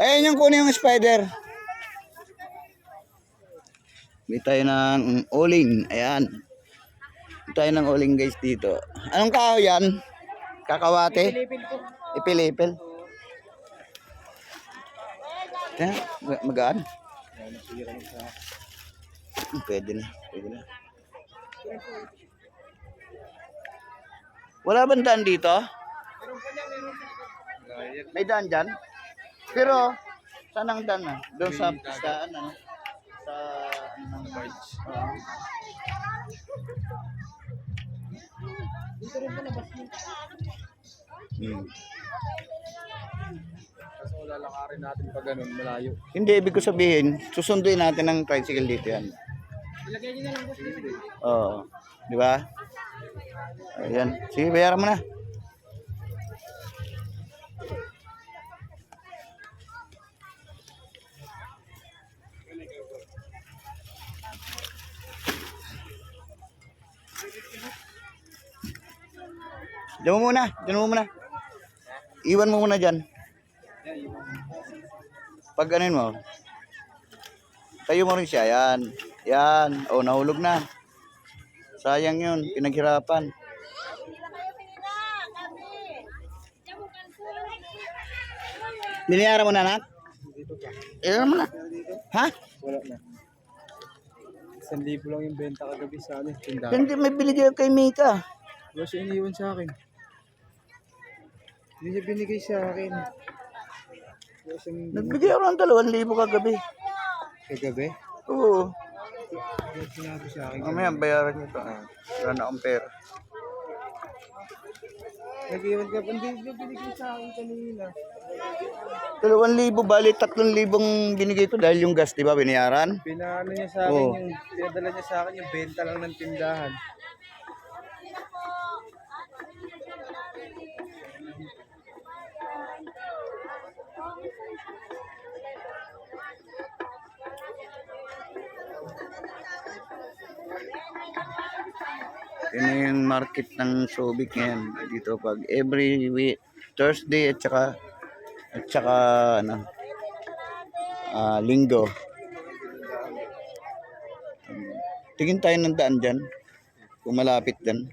Ayun yung kunin yung spider. May tayo ng uling. Ayan. May tayo ng uling guys dito. Anong kahoy yan? Kakawate? Ipilipil. Mag- magaan. Pwede na. Pwede na. Wala bang daan dito? May daan dyan? Pero, saan ang daan na? Doon sa, sa ano? Sa, ano? Oo. Dito rin po labas mo. Hmm. Kaso lalakarin natin pag ganun, malayo. Hindi, ibig ko sabihin, susunduin natin ang tricycle dito yan. Ilagay nyo na lang po. Oo. Di ba? Ayan. Sige, bayaran mo na. Diyan mo muna. Diyan mo muna. Iwan mo muna dyan. Pag anin mo. Tayo mo rin siya. Yan. Yan. O, nahulog na. Sayang yun. Pinaghirapan. Binayaran mo na, anak? Ilan mo na. Ha? Wala na. Isang libo lang yung benta kagabi sa ano, tindahan. Hindi, may binigay kay Mika. Wala siya iniwan sa akin. Hindi niya binigay sa akin. Nagbigay ako ng dalawang libo kagabi. kagabi. Oo. Wala sinabi sa akin. Mamaya, bayaran niyo ito. Wala na akong pera. Nag-iwan ka pa. Hindi niya binigay sa akin kanina. Dalawang libo, bali tatlong libong binigay ko dahil yung gas, di ba, binayaran? Pinaano niya sa akin Oo. yung, pinadala niya sa akin yung benta lang ng tindahan. Yun na yung market ng Subic ngayon. Dito pag every week, Thursday at saka at saka ano ah, linggo. Tingin tayo ng daan dyan. Kung malapit dyan.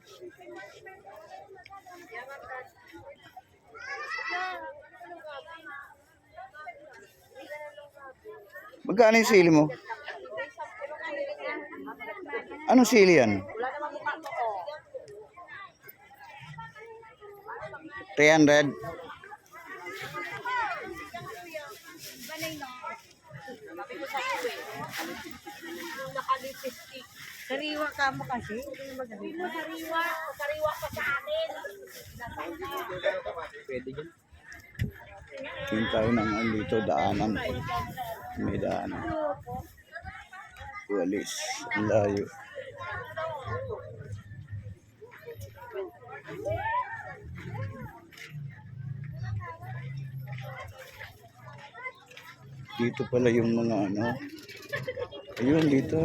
Magkano yung sili mo? Anong sili yan? 300. Sariwa ka mo kasi. Hindi mo sariwa. Sariwa pa sa akin. Pwede yun. Tingin tayo ng ano dito, daanan. May daanan. Walis. Ang layo. Dito pala yung mga ano. Ayun, dito.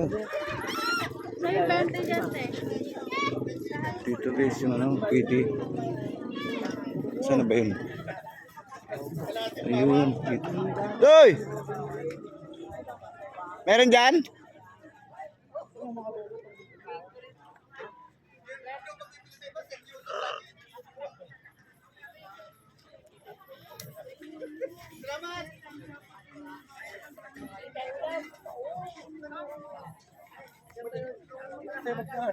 Dyan. Dito guys yung ano, pwede. Saan na ba yun? Ayun, dito. Doy! Meron dyan? Ito.